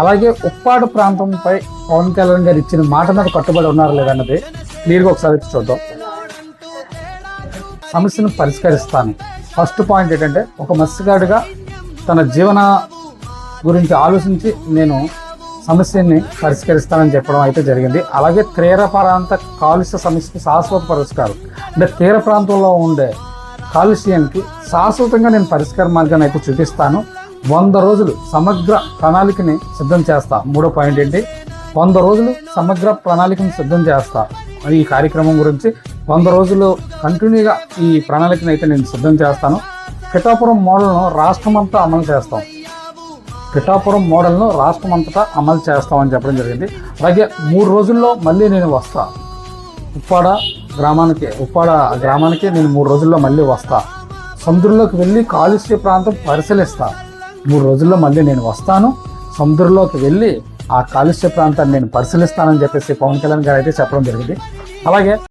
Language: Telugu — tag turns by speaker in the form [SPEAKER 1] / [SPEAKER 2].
[SPEAKER 1] అలాగే ఉప్పాడు ప్రాంతంపై పవన్ కళ్యాణ్ గారు ఇచ్చిన మాట మీద కట్టుబడి ఉన్నారు లేదన్నది క్లియర్గా ఒకసారి చూద్దాం. సమస్యను పరిష్కరిస్తాను. ఫస్ట్ పాయింట్ ఏంటంటే ఒక మత్స్యగాడిగా తన జీవన గురించి ఆలోచించి నేను సమస్యని పరిష్కరిస్తానని చెప్పడం అయితే జరిగింది. అలాగే తీర ప్రాంత కాలుష్య సమస్యకి శాశ్వత పరిష్కారం. అంటే తీర ప్రాంతంలో ఉండే కాలుష్యానికి శాశ్వతంగా నేను పరిష్కార మార్గాన్ని అయితే చూపిస్తాను. వంద రోజులు సమగ్ర ప్రణాళికని సిద్ధం చేస్తా. మూడో పాయింట్ ఏంటి? వంద రోజులు సమగ్ర ప్రణాళికను సిద్ధం చేస్తా. ఈ కార్యక్రమం గురించి వంద రోజులు కంటిన్యూగా ఈ ప్రణాళికను అయితే నేను సిద్ధం చేస్తాను. పిఠాపురం మోడల్ను రాష్ట్రమంతా అమలు చేస్తాం. పిఠాపురం మోడల్ను రాష్ట్రం అంతటా అమలు చేస్తామని చెప్పడం జరిగింది. అలాగే మూడు రోజుల్లో మళ్ళీ నేను వస్తా. ఉప్పాడ గ్రామానికి ఉప్పాడ గ్రామానికి నేను మూడు రోజుల్లో మళ్ళీ వస్తా. సముద్రంలోకి వెళ్ళి కాలుష్య ప్రాంతం పరిశీలిస్తాను మూడు రోజుల్లో మళ్ళీ నేను వస్తాను. సముద్రంలోకి వెళ్ళి ఆ కాలుష్య ప్రాంతాన్ని నేను పరిశీలిస్తానని చెప్పేసి పవన్ కళ్యాణ్ గారు అయితే చెప్పడం జరిగింది. అలాగే